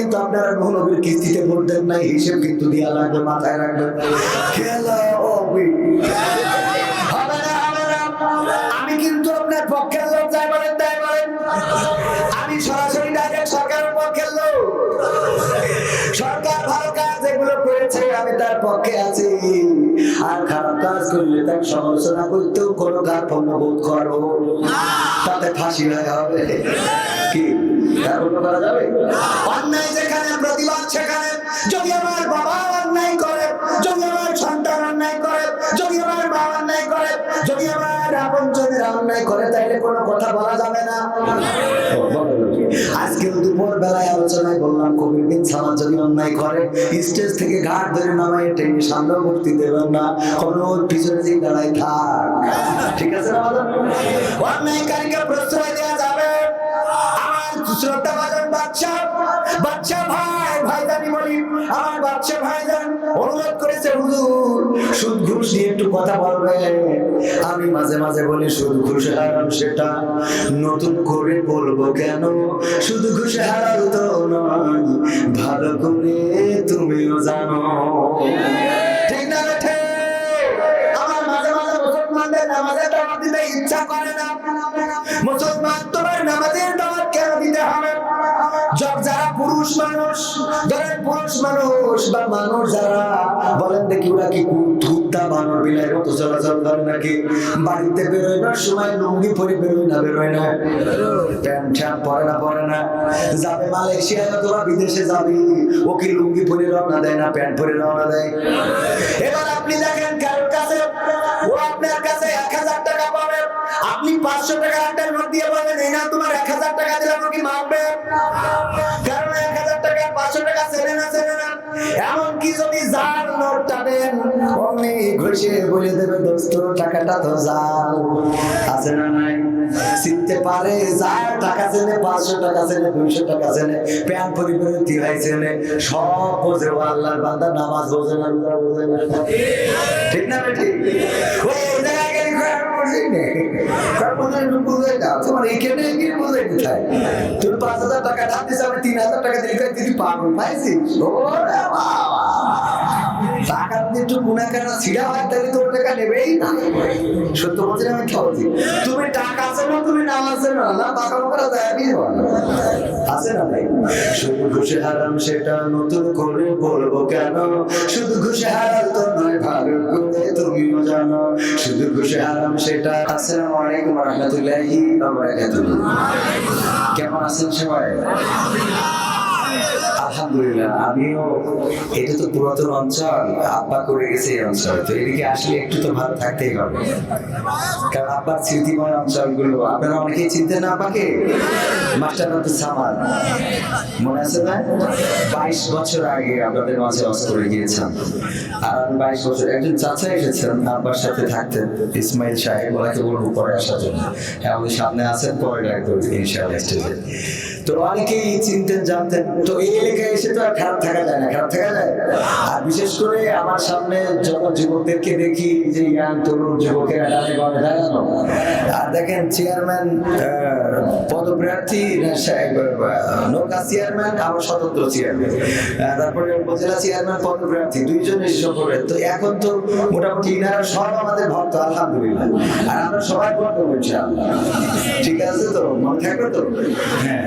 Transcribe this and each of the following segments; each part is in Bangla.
কিন্তু আপনারা বহু কিস্তিতে দেন নাই, হিসেব কিন্তু দেওয়া লাগবে, মাথায় রাখবেন খেলা তার পক্ষে আছি। আর খারাপ কাজ সমালোচনা করতেও কোনো কার্পণ্য বোধ করো। তাতে ফাঁসি হয়ে হবে অন্যায় যেখানে, প্রতিবাদ সেখানে। যদি আমার বাবা অন্যায় করে, যদি আমার সন্তান অন্যায় করে, যদি আমার মা অন্যায় করে, যদি আমার আপন জনের অন্যায় করে, তাইলে কোনো কথা বলা যাবে না। আজকে দুপুর বেলায় আলোচনায় বললাম, কবির বিন সালাম যদি অন্যায় করে, স্টেজ থেকে ঘাট ধরে নামায়, টেনে সামনে ভর্তি দেবেন না। কোনো পিছনে যে দাঁড়ায় থাক। ঠিক আছে না? অন্যায়কারীকে প্রশ্রয় দেওয়া শ্রদ্ধা বাচ্চা বাচ্চা ভাই ভাই জানি বলি আমার বাচ্চা ভাই অনুরোধ করেছে, হুজুর, সুদ ঘুষ একটু কথা বলবে? আমি মাঝে মাঝে বলি, সুদ ঘুষ হারাম সেটা নতুন করে বলব কেন? শুধু ঘুষ হারাল তো নয়, ভালো করে তুমিও জানো। ঠিক না ইচ্ছা করে না। মুসলমান তোমার নামাজের পুরুষ মানুষ ধরেন পুরুষ মানুষ, বা মানুষ যারা, বলেন দেখি ওরা কি নাকি? বাড়িতে বেরোয় সময় লুঙ্গি পরে বেরোয় না বেরোয় না। পরে না না। যাবে অথবা বিদেশে যাবি। ও কি লুঙ্গি পরে রওনা দেয় না, প্যান্ট পরে রওনা দেয়? এবার আপনি দেখেন কারোর কাছে, ও আপনার কাছে এক হাজার টাকা পাবে। আপনি পাঁচশো টাকা একটা নোট দিয়ে বলবেন এই না তোমার এক হাজার টাকা দিলাম কি মানবে এমনকি যদি জাল নোটটা দেন অমনি ঘষে বলে দেবে, দোস্ত, টাকাটা তো জাল আছে না নাই? চিনতে পারে, যার টাকা চেনে পাঁচশো টাকা চেনে দুইশো টাকা চেনে প্যান্ট পরিবারের তিলাই চেনে সব বোঝে আল্লাহর বান্দা, নামাজ বোঝে বোঝে ঠিক না ঠিক খারাপ বুঝি নে বুঝে না তোমার এখানে গিয়ে বুঝে তুমি পাঁচ হাজার টাকা ধার আমি তিন হাজার টাকা দিলে দিদি পাগল পাইছিস টাকা দিয়ে একটু গুণা কেনা? ছিড়া হয়, তাহলে তোর টাকা নেবেই না। সত্য বলছি আমি খাওয়াছি তুমি টাকা আছে না, তুমি নাম আছে না? না টাকা করা যায়নি আছে না ভাই? শুধু খুশি হারাম, সেটা নতুন করে বলব কেন? শুধু খুশি হারাম তো নয়, ভালো করে তুমিও জানো। শুধু খুশি হারাম, সেটা আসসালামু আলাইকুম রহমতুল্লাহি ওয়া বারাকাতুহু কেমন আছেন সবাই? আলহামদুলিল্লাহ, আমিও এটা তো পুরাতন অঞ্চল, আব্বা করে গেছে এই অঞ্চল, তো এদিকে আসলে একটু তো ভালো থাকতেই হবে। কারণ আব্বার স্মৃতিময় অঞ্চলগুলো, আপনারা অনেকেই চিনতেন না আব্বাকে? মাস্টার আব্দুল সামাদ। মনে আছে না? বাইশ বছর আগে আপনাদের মাঝে অস করে গিয়েছেন আর বাইশ বছর, একজন চাচা এসেছেন, আব্বার সাথে থাকতেন, ইসমাইল সাহেব, ওনাকে বলব পরে আসার জন্য। হ্যাঁ আমাদের সামনে আছেন, পরে ডাকবো ইনশাআল্লাহ তো অনেকেই চিনতেন, জানতেন। তো এই এলাকায় এসে তো আর খারাপ থাকা যায় না, খারাপ থাকা যায়। আর বিশেষ করে আমার সামনে যখন যুবকদেরকে দেখি, যে ইয়াং তরুণ যুবকেরা বামে দাঁড়ানো, আর দেখেন চেয়ারম্যান পদপ্রার্থী, নৌকা চেয়ারম্যান তারপরে চেয়ারম্যান, পদপ্রার্থী তো এখন তো মোটামুটি আমাদের আর আমরা সবাই ঠিক আছে তো? মনে থাকবে তো? হ্যাঁ।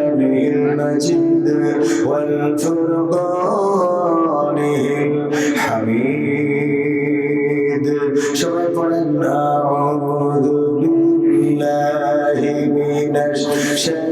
المجيد والفرقان الحميد شرفا أعوذ بالله من الشيطان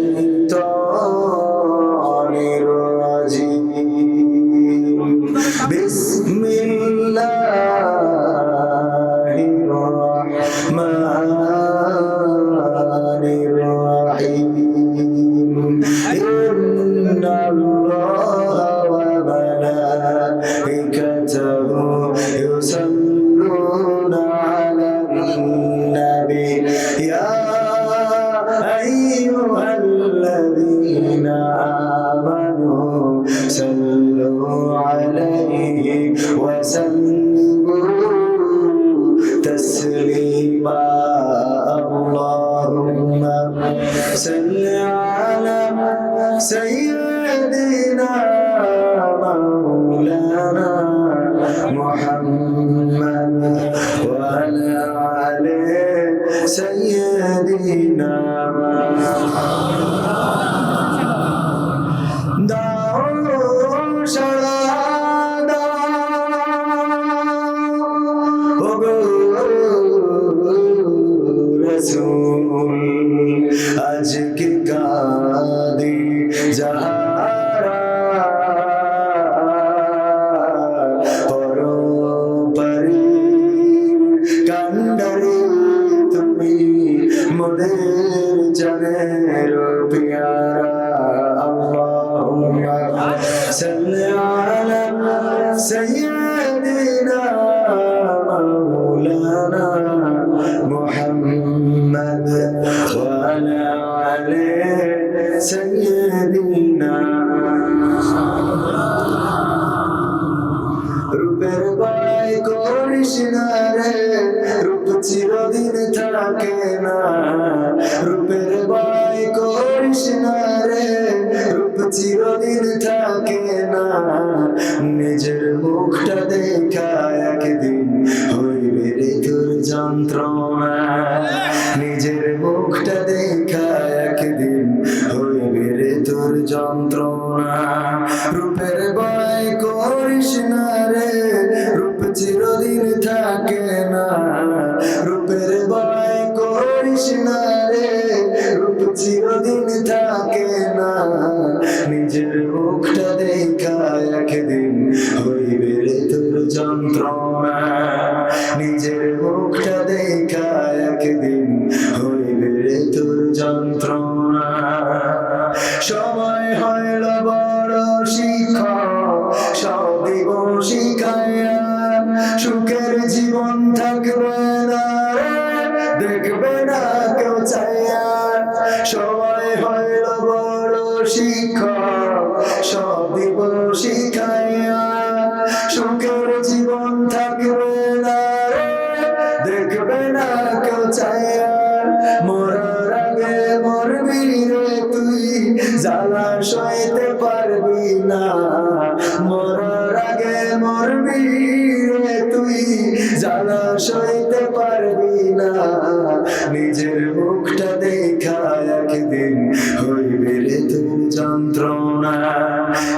নিজের মুখটা দেখা একদিন হইবে রে তুমি যন্ত্রণা।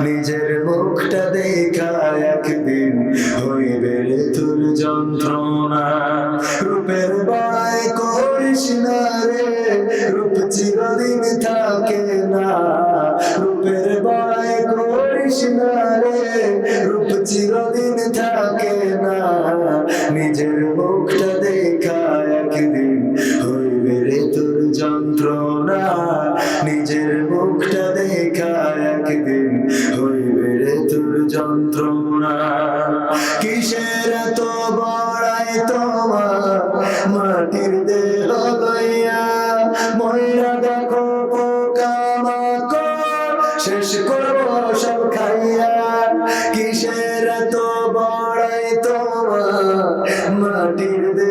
নিজের মুখটা দেখ তো বড়াই তোমার মাটির দে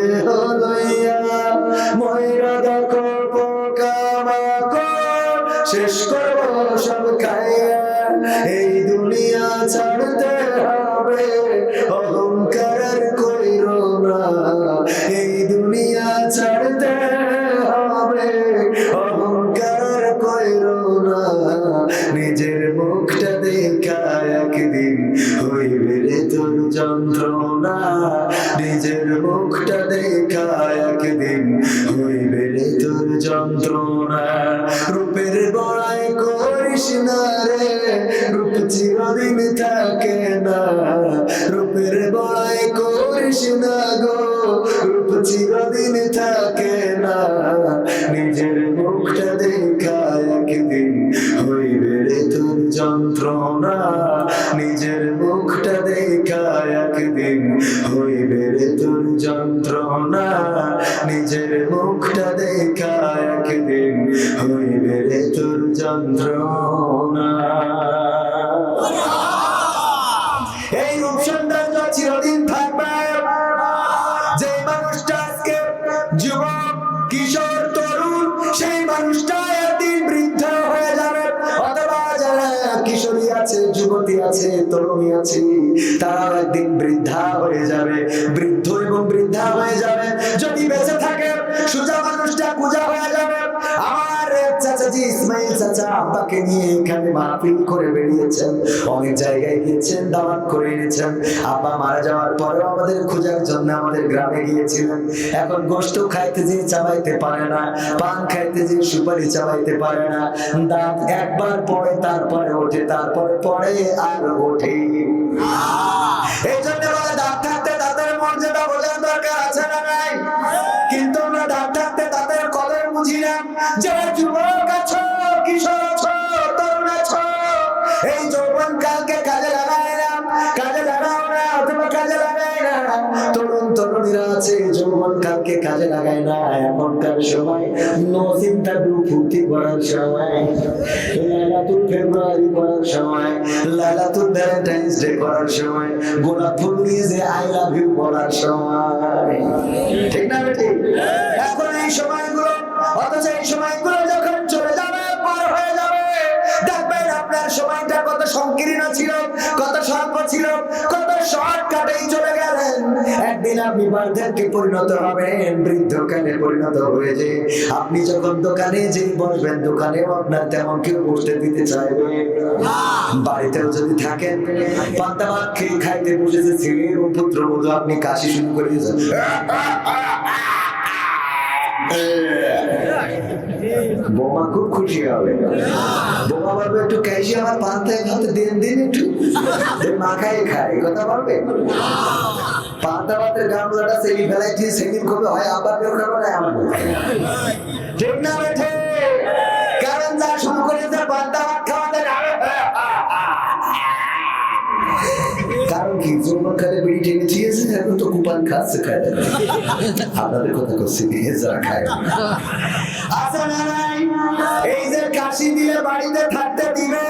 না গিয়েছেন দাওয়াত করে এনেছেন। আব্বা মারা যাওয়ার পরেও আমাদের খোঁজার জন্য আমাদের গ্রামে গিয়েছিলেন। এখন গোষ্ঠ খাইতে যে চাবাইতে পারে না, পান খাইতে যে সুপারি চাবাইতে পারে না। দাঁত একবার পড়ে, তারপরে ওঠে, তারপরে পড়ে আর ওঠে। এই জন্য দাঁত থাকতে তাদের মর্যাদা বোঝার দরকার আছে না নাই। কিন্তু আমরা দাঁত থাকতে তাদের কদর বুঝি না। যারা যুবক আছো, কিশোর আছো এই যৌবন কালকে কাজে লাগায় না কাজে লাগাও না অথবা কাজে লাগায় না। তরুণ তরুণীরা আছে যৌবন কালকে কাজে লাগায় না। এখনকার সময় নো চিন্তা দু ফুর্তি করার সময় লাইলাতুল ফেব্রুয়ারি করার সময় লাইলাতুল ভ্যালেন্টাইন্স ডে করার সময় গোলাপ ফুল নিয়ে যে আই লাভ ইউ বলার সময়। ঠিক না এখন এই সময়গুলো অথচ এই সময়গুলো কত সংকীর্ণ ছিল, কত স্বল্প ছিল, কত শর্টকাটেই চলে গেলেন। একদিন আপনি বার্ধক্যে পরিণত হবেন, বৃদ্ধকালে পরিণত হয়ে যে আপনি যখন দোকানে যে বসবেন, দোকানেও আপনার তেমন কেউ বসতে দিতে চাইবে বাড়িতেও যদি থাকেন, পান্তা ভাত খেয়ে খাইতে বসেছে ছেলে ও পুত্র বধূ, আপনি কাশি শুরু করে দিয়েছেন। বোমা খুব খুশি হবে। বোমা বলবে, একটু ক্যাশি আমার পান্তায় ভাত দিন দিন একটু। যে মাখাই খায় কথা বলবে? পান্তা ভাতের গামলাটা ফেলাই দিয়ে সেদিন করবে, হয় আবার বের করবে না ঠিক না বেঠে? কারণ যা শুরু করেছে, পান্তা ভাত খাওয়াতে কারণ কি? যৌবন কালে বিড়ি টেনে দিয়েছে? এখন তো কুপান খাচ্ছে, খায়। আপনাদের কথা করছি যারা খায় আছে না? এই যে কাশি দিয়ে বাড়িতে থাকতে দিবে,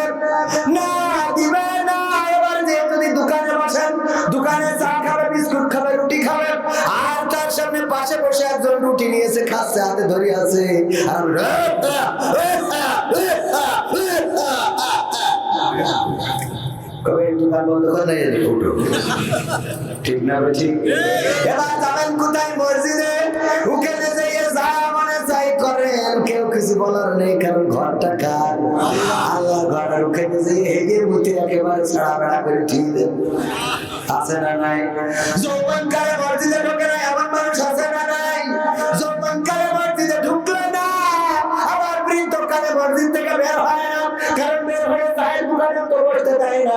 না দিবে না এবার যে যদি দোকানে বসেন দোকানে চা খাবে, বিস্কুট খাবে, রুটি খাবে, আর তার সামনে পাশে বসে একজন রুটি নিয়েছে খাচ্ছে, হাতে ধরে আছে আর দোকান বন্ধ করে উঠো ঠিক না ঠিক? এবার যাবেন কোথায় মসজিদে? ওখানে যেয়ে যা মনে চাই করেন কেউ কিছু বলার নেই, কারণ ঘরটা কার? আল্লাহ ঘর আর ওখানে যেয়ে হেগে মুতে একেবারে ছাড়া বেড়া করে ঠিক দেন। আছে না নাই? যৌবন কালে মসজিদে ঢোকে না এমন মানুষ আছে না নাই? যৌবন কালে মসজিদে ঢুকলে না। আবার বৃদ্ধ কালে মসজিদ থেকে বের হয় না, কারণ বের হয়ে চায়ের দোকানে তো বসতে দেয় না।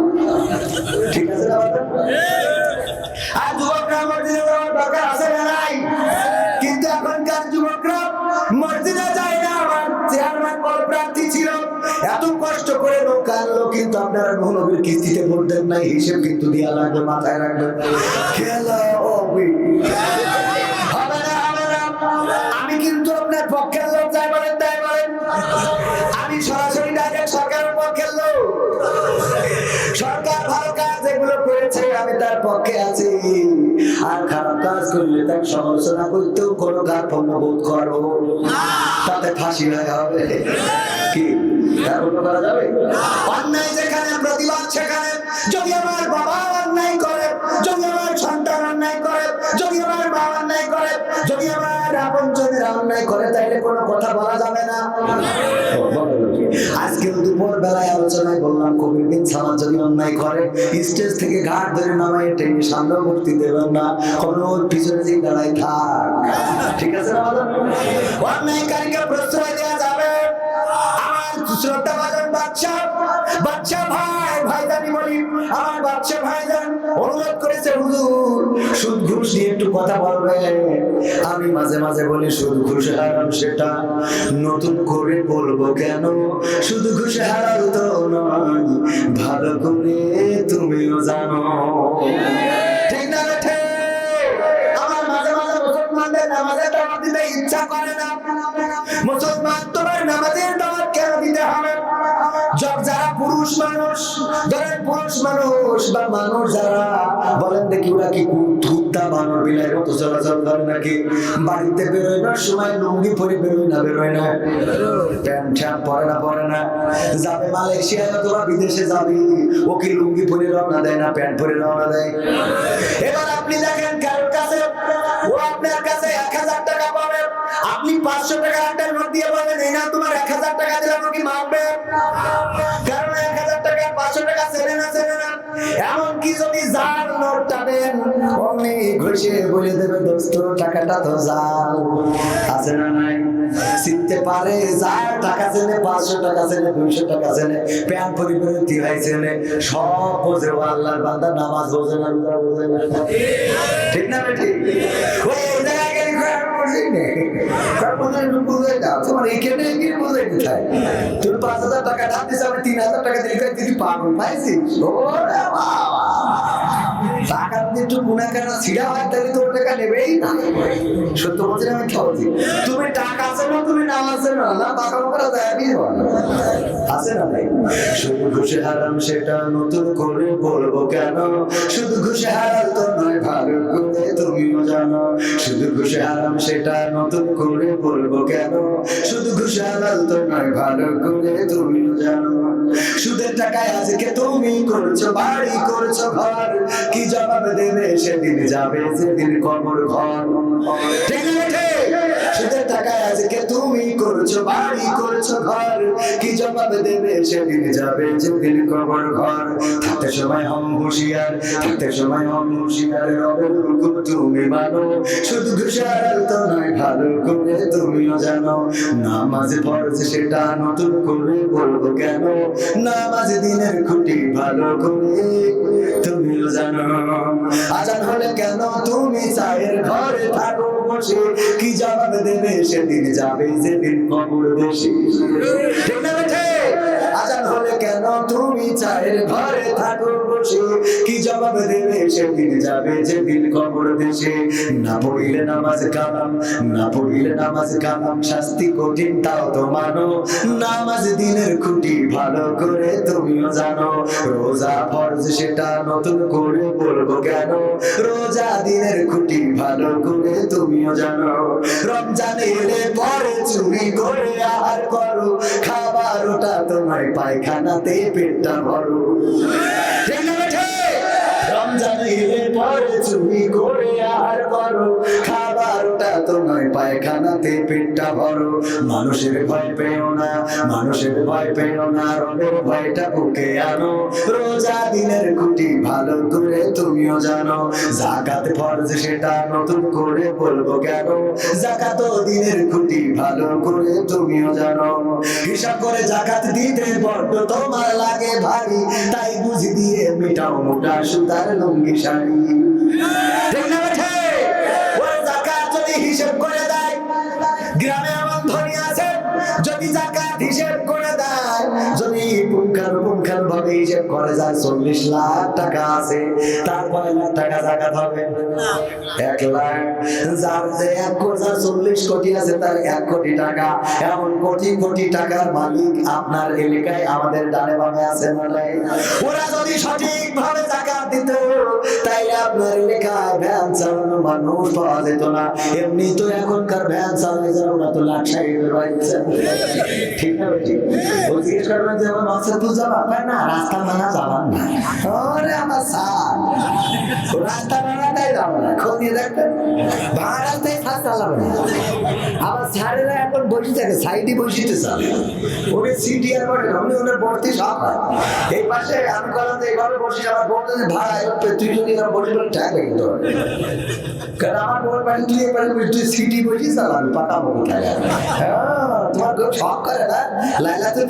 ঠিক আছে? আর যুবকরা মসজিদে যাওয়ার দরকার আছে না নাই? কিন্তু এখনকার যুবকরা মসজিদে যায় না। আমার চেয়ারম্যান প্রার্থী ছিল। এত কষ্ট করে নৌকা আনলো, কিন্তু আপনারা নবীর কিস্তিতে ভোট নাই, হিসেব কিন্তু দেওয়া লাগবে, মাথায় রাখবেন। খেলা হবে না হবে না। আমি কিন্তু আপনার পক্ষের লোক, যাই বলেন করেছে, আমি তার পক্ষে আছি। আর খারাপ কাজ করলে তার সমালোচনা করতেও কোনো কার্পণ্য বোধ করো। তাতে ফাঁসি হয়ে হবে কি? অন্যায় যেখানে, প্রতিবাদ সেখানে। যদি আমার বাবা অন্যায় করে, যদি আমার সন্তান অন্যায় করে, যদি আমার অন্যায় করে, যদি আমার আপন অন্যায় করে, তাইলে কোনো কথা বলা যাবে না। আজকে দুপুর বেলায় আলোচনায় বললাম, কবির বিন সালাম যদি অন্যায় করে, স্টেজ থেকে ঘাট ধরে নামায়, টেনে সামনে মুক্তি দেবেন না। কোনো পিছনে যে দাঁড়ায় থাক। ঠিক আছে না অন্যায়কারীকে প্রশ্রয় বাজান বাচ্চা বাচ্চা ভাই ভাই জানি বলি আমার বাচ্চা ভাই অনুরোধ করেছে হুজুর, সুদ ঘুষ একটু কথা বলবে। আমি মাঝে মাঝে বলি, সুদ ঘুষ হারাম সেটা নতুন করে বলব কেন? শুধু ঘুষ হারাল তো নয়, ভালো করে তুমিও জানো। ঠিক না ইচ্ছা করে না। মুসলমান তোমার নামাজের দিতে হবে। যারা পুরুষ মানুষ, ধরেন পুরুষ মানুষ বা মানুষ যারা, বলেন দেখি ওরা কি বাড়িতে বেরোনোর সময় লুঙ্গি পরে বেরোয় না বেরোয় না। প্যান্ট পরে না না। যাবে অথবা বিদেশে যাবি। ও কি লুঙ্গি পরে রওনা দেয় না, প্যান্ট পরে রওনা দেয়? এবার আপনি দেখেন পাঁচশো টাকা একটা নোট দিয়ে এই না তোমার এক হাজার টাকা মানবে কারণ এক হাজার টাকা পাঁচশো টাকা চেনে না চেনে না। সব নামাজ ঠিক না গেলে খারাপ বুঝি নে খারাপ বুঝে বুঝে তোমার টাকা ধার দিছে আমি টাকা দিলে দিদি পাগল পাইছিস ওরে টাকা দিয়ে একটু গুণা কেনা ছিড়া হয়, তাহলে তোর টাকা নেবেই না। সত্য বলছি আমি খেলছি তুমি টাকা আছে না, তুমি নাম আছে না না টাকা করা যায়নি আছে না ভাই? শুধু ঘুষে হারাম সেটা নতুন করে বলব কেন? শুধু ঘুষে হারাম তো নয় ভালো করে তুমিও জানো। শুধু ঘুষে হারাম সেটা নতুন করে বলব কেন? শুধু ঘুষে হারাম তো নয় ভালো করে তুমিও জানো। সুদের টাকায় আজকে তুমি করছ, বাড়ি করছ ঘর। কি জবাব দেবে সেদিন যাবে, সেদিন কবর ঘর। ঠিক না ঠিক? সুদের আজকে তুমি করছ, বাড়ি করছ ঘর। কি জবাব দেবে সেদিন যাবে যেদিন কবর ঘর। থাকতে সময় হম হুঁশিয়ার, থাকতে সময় হম হুঁশিয়ার, রবের হুকুম তুমি মানো। শুধু ঘুষার তো নয়, ভালো করে তুমিও জানো। নামাজ ফরজ সেটা নতুন করে বলব কেন? নামাজ দিনের খুঁটি ভালো করে তুমিও জানো। আজান হলে কেন তুমি চায়ের ঘরে থাকো বসে? কি জবাব দেবে সেদিন যাবে যেদিন কবর দেশে। ঠিক না বেঠে আজান হলে কেন তুমি চায়ের ঘরে থাকো বসে? কি জবাব দেবে সেদিন যাবে যেদিন কবর দেশে? না পড়িলে নামাজ কালাম, না পড়িলে নামাজ কালাম, শাস্তি কঠিন তাও তো মানো। নামাজ দিনের খুঁটি ভালো করে তুমিও জানো। রোজা ফরজ সেটা নতুন করে বলব কেন? রোজা দিনের খুঁটি ভালো করে তুমিও জানো। রমজান এলে পরে চুরি করে আহার করো। খাবার ওটা তোমার পায়খানাতে পেটটা ভরো? রমজান এলে পরে চুরি করে আর করো ওটা তোমার পায়খানাতে পেটটা ভরো। মানুষের ভয় পেও না, মানুষের ভয় পেও না রবের ভয়টা বুকে আনো। রোজা দিনের খুঁটি ভালো করে তুমিও জানো। জাকাত ফরজ সেটা নতুন করে বলব কেন? জাকাত দিনের খুঁটি ভালো করে তুমিও জানো। হিসাব করে জাকাত দিতে বড্ড তোমার লাগে ভারী, তাই বুঝি দিয়ে মিটাও মোটা সুতার লুঙ্গি শাড়ি। হিসেব করে দেয়। গ্রামে এমন ধনী আছে, যদি জাকাত হিসেব করে দেয়, যদি পুঙ্খানুপুঙ্খান ভাবে হিসেব করে যায়, চল্লিশ লাখ টাকা আছে লাখ টাকা জাকাত হবে। এক কোটি আছে এক কোটি টাকা। এমন কোটি কোটি টাকার মালিক আপনার এলাকায় আমাদের ডানে বামে আছে ওরা যদি সঠিক ভাবে জাকাত দিত, তাইলে আপনার এলাকায় ভ্যান চালানো মানুষ পাওয়া যেত না। এমনি তো এখনকার ভ্যান চালানো যারা ওরা তো লাখ সাহেবের বাড়িতে ঠিক না জিজ্ঞেস করবেন যে, আমার মাছের তো যাবা পায় না, রাস্তা মানা যাবার না। ওরে আমার স্যার, রাস্তা মানাটাই যাব না। খতিয়ে দেখবেন ভাড়া রাস্তায় সার চালাবে না। আবার স্যারেরা এখন বসে থাকে, সাইডে বসিতে চালে ওকে সিটি আর বলে আমি ওনার বর্তি সব এই পাশে আমি কলাম যে, এইভাবে বসে আমার বলতে ভাড়া তুই যদি বসে যেত কারণ আমার বড় বাড়ি তুই এবার তুই সিটি বসিস চালা আমি পাকা বকে খাই হ্যাঁ তোমার কেউ শখ করে না লাইলা তো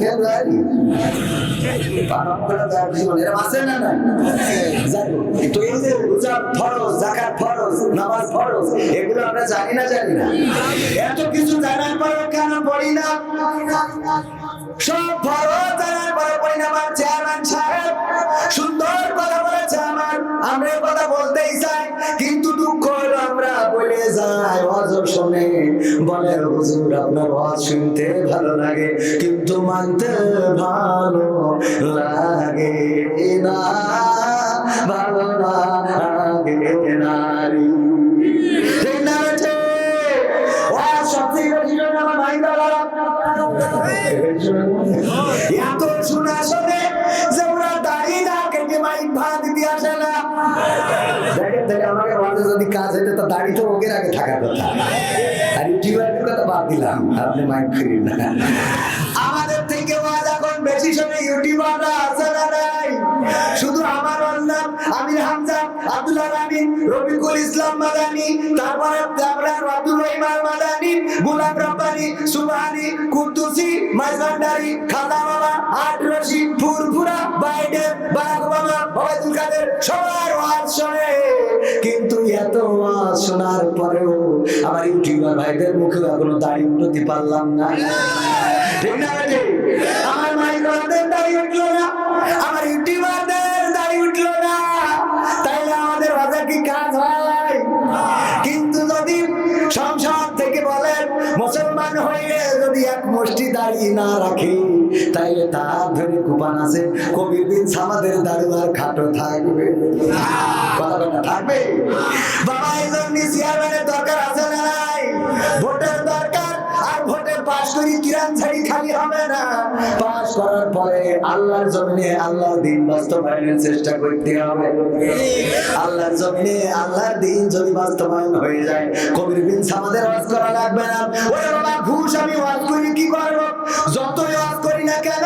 এরকম আছে না না তো এই যে রোজা ফরজ ফরজ নামাজ ফরজ এগুলো আমরা জানি না জানি না এত কিছু জানার কেন পড়ি না সব ফরজ জানার পড়ি না সুন্দর কথা বলেছে আমার আমরা শুনে বলে হুজুর, আপনার ওয়াজ শুনতে ভালো লাগে, কিন্তু মানতে ভালো লাগে না। ভালো লাগে নারী। এত শোনা শোনে যে ওরা দাঁড়িয়ে না কেটে মাইক ভাড়া দিতে আসে না। দেখেন দেখেন, আমাকে যদি কাজ হইতো, তো দাড়ি তো ওকে আগে থাকার কথা। দিলাম, আপনি মাইক ফিরিন না আমাদের থেকে বেশি ইউটিউবাররা আছে না নাই? শুধু আমার আমির হামজা, আব্দুল্লাহ রফিকুল ইসলাম মাদানি, তারপরে আমরা আব্দুল রহিমান মাদানি, গোলাম রব্বানি, সুবহানি, কুদ্দুসি, মাইজভান্ডারি খাদা বাবা, আট রশি, Furfura, Biden, Barack Obama, Obaidul Quader কিন্তু এত ওয়াজ শোনার পরেও আমার ইউটিউবার ভাইদের মুখে এখনও দাড়ি উঠতে পারলাম না। আমার দাড়ি উঠল না, আমার ইউটিউবারদের দাড়ি উঠল না। তাইলে আমাদের ভাষা কি কাজ হয়? যদি এক মুষ্টি দাড়ি না রাখে। তাইলে তার ধরে কুপান আছে। কবির দিন সামাদের দাড়ি খাটো থাকবে। থাকবে? বাবা চেয়ারম্যানের দরকার আছে না নাই? ভোটের দরকার। আর ভোটের পাশ করি কিরান ছাড়ি খালি হবে না। করার পরে আল্লাহর জন্য আল্লাহ দিন বাস্তবায়নের চেষ্টা করতে হবে। আল্লাহর জন্য আল্লাহর দিন যদি বাস্তবায়ন হয়ে যায়, কবির বিন আমাদের ওয়াজ করা লাগবে না। বাবা ঘুষ আমি ওয়াজ করি, কি করব? যতই ওয়াজ করি না কেন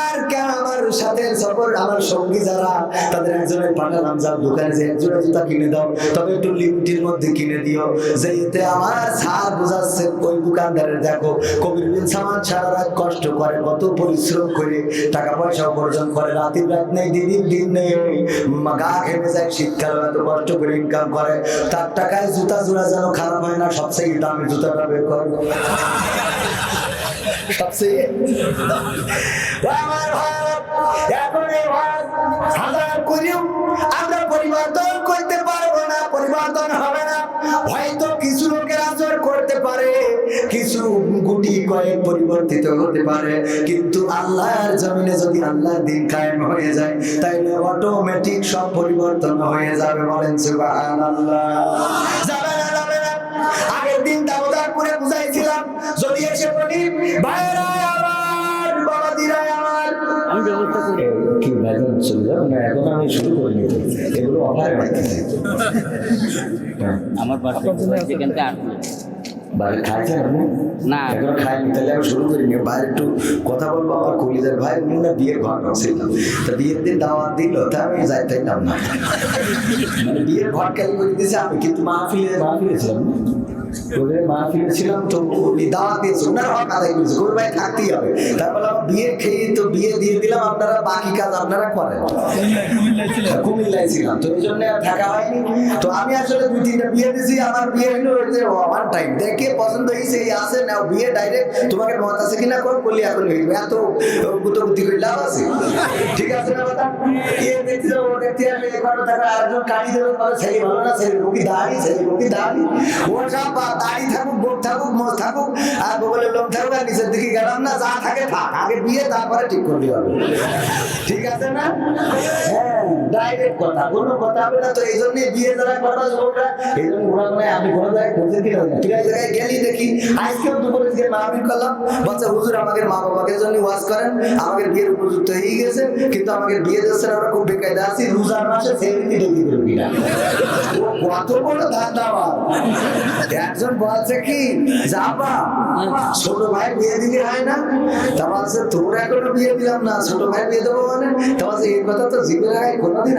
সাথে সফর, আমার সঙ্গী যারা, তাদের একজনের দোকানে যে এক জোড়া জুতা কিনে দাও, তবে একটু মধ্যে কিনে দিও। আমার সার বোঝাচ্ছে, ওই দোকানদারের দেখো, কবির বিন সামান কষ্ট করে, কত পরিশ্রম করে, টাকা পয়সা উপার্জন করে রাত নেই দিদির দিন নেই। গা ঘেমে যায়, শীতকালে এত কষ্ট করে ইনকাম করে। তার টাকায় জুতা জোড়া যেন খারাপ হয় না, সবচেয়ে দামি জুতাটা বের করো। সবচেয়ে আমার ভারত হাজার করিও, আমরা পরিবর্তন করতে পারব না পরিবর্তন হবে না। হয়তো কিছু লোকের আচর করতে পারে, কিছু গুটি কয়েক পরিবর্তিত হতে পারে, কিন্তু আল্লাহর জমিনে যদি আল্লাহর দিন কায়েম হয়ে যায়, তাইলে অটোমেটিক সব পরিবর্তন হয়ে যাবে, বলেন সুবহানাল্লাহ। যাবে না যাবে না। আগের দিন দামোদরপুরে বুঝাইছিলাম, যদি এসে বলি ভাইরা আমার বাবাদিরা আমি ব্যবস্থা করি কি ম্যাডাম চলে যাবে না এখন আমি শুরু করিনি এগুলো অফার বাড়তেছে আমার বাসায় যেখানটা আসলো বাইরে খাইছেন আপনি? না। এখনও খাইনি তাহলে আমি শুরু বাইরে একটু কথা বলব আমার কলিজার ভাই উনি না বিয়ের ঘর ছিল তা বিয়ের দিন দাওয়াত দিল তা আমি যাইতাম না। মানে বিয়ের করে দিয়েছে আমি কিন্তু মাহফিলে মাহফিলে ছিলাম না। ওদের মাহফিলে ছিলাম তো উনি দাওয়াত দিয়েছে ওনার হক আদায় করেছে কবি ভাই থাকতেই হবে। তারপর বিয়ে খেয়ে তো বিয়ে দিয়ে দিলাম, আপনারা বাকি কাজ আপনারা করেন। কুমিল্লায় ছিলাম, তো এই জন্য থাকা হয়নি। তো আমি আসলে দুই তিনটা বিয়ে দিয়েছি, আমার বিয়ে হলো যে টাইম দেখে পছন্দ হয়েছে, এই আছে না বিয়ে ডাইরেক্ট তোমাকে মত আছে কিনা কর, করলি এখন হইবে এত গুতগুতি করে লাভ আছে? ঠিক আছে না কথা দেখতে যাব, ও দেখতে আসলে এবার তারা কাটি দেবে, বলে, ছেলে ভালো না, ছেলে মুখি দাড়ি ছেলে মুখি দাড়ি ও দাড়ি থাকুক বোক থাকুক মোজ থাকুক, আর বলে লোক থাকুক, আর নিচের দিকে গেলাম না, যা থাকে থাক, আগে বিয়ে, তারপরে ঠিক করতে হবে। ঠিক আছে না? ওরা মানে বিয়ের উপযুক্ত হয়ে গেছে, কিন্তু আমাদের বিয়ে আমরা খুব বেকায়দা আছি, রোজার মাসে কত বড় ধান্দাবাদ একজন বলছে কি যাবা ছোট ভাই বিয়ে দিলে হয় না? তা বলছে, তোর এখনও বিয়ে দিলাম না, ছোট ভাই বিয়ে দেবো মানে? তা এই কথা তো জীবনের আগে কোনোদিন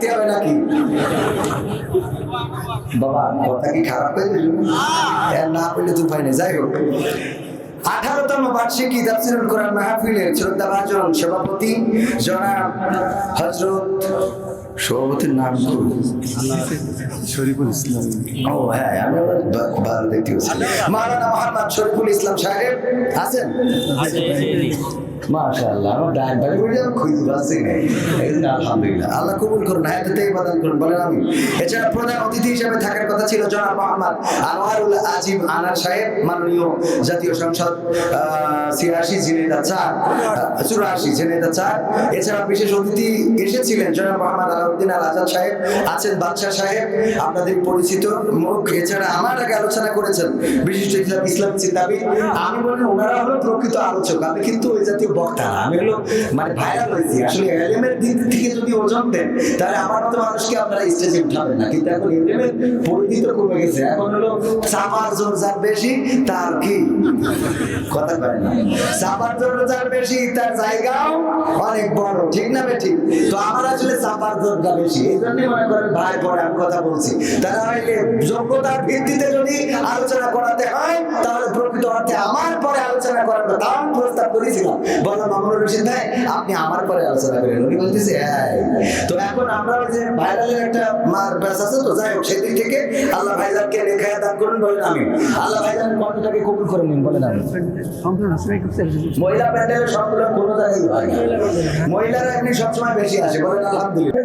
করতে হবে নাকি? বাবা কথা কি খারাপ হয়ে দিল এর না করলে তো উপায় নেই। যাই হোক। আঠারোতম বার্ষিকী তাফসিরুল কোরআন মাহফিলের শ্রদ্ধাভাজন সভাপতি জনাব হজরত সভাপতির নাম শরীফুল ইসলাম। ও হ্যাঁ আমি আবার ভালো দেখতে পাচ্ছি। মাওলানা মোহাম্মদ শরীফুল ইসলাম সাহেব আছেন। মাশাআল্লাহ আমার ডাক বাড়ি বলে আমি খুঁজে পাচ্ছি না আলহামদুলিল্লাহ। আল্লাহ কবুল করুন হায়াতে ইবাদত করুন বলেন আমি। এছাড়া প্রধান অতিথি হিসেবে থাকার কথা ছিল জনাব মোহাম্মদ আনোয়ারুল আজিম আনার সাহেব মাননীয় জাতীয় সংসদ ছিয়াশি ঝিনেদা চার চুরাশি ঝিনেদা চার। এছাড়া বিশেষ অতিথি এসেছিলেন জনাব মোহাম্মদ আলাউদ্দিন আল আজাদ সাহেব আছেন বাদশাহ সাহেব আপনাদের পরিচিত মুখ। এছাড়া আমার আগে আলোচনা করেছেন বিশিষ্ট ইসলাম ইসলাম চিন্তাবিদ। আমি বলি ওনারা হলো প্রকৃত আলোচক। আমি কিন্তু ওই জাতীয় বক্তা। আমি হলো মানে ভাইরাল হয়েছি। আসলে এলেমের দিক থেকে যদি ওজন দেন, তাহলে আমার মতো মানুষকে আপনারা স্টেজে উঠাবেন না। কিন্তু এখন এলেমের পরিধি কমে গেছে। এখন হলো চাপার জোর যার বেশি, তার কি? কথা কয় না। চাপার জোর যার বেশি, তার জায়গাও অনেক বড়। ঠিক না ঠিক। তো আমার আসলে চাপার জোরটা বেশি। এই জন্যই মনে করেন ভাই পরে আমি কথা বলছি। তারা হইলে যোগ্যতার ভিত্তিতে যদি আলোচনা করাতে হয়, তাহলে প্রকৃত অর্থে আমার পরে আলোচনা করার কথা প্রস্তাব করেছিলাম। বললাম মামুনুর রশিদ ভাই আপনি আমার পরে আলোচনা করেন। উনি বলতেছে হ্যাঁ তো এখন আমরা যে ভাইরালের একটা মার ব্যাস আছে তো যাই হোক সেদিক থেকে আল্লাহ ভাইজানকে দান করুন বলেন আমি আল্লাহ ভাইজান কবুল করে নিন বলেন আমি মহিলা প্যান্ডেলের সবগুলো কোনো জায়গায় হয় মহিলারা এমনি সবসময় বেশি আসে বলেন আলহামদুলিল্লাহ।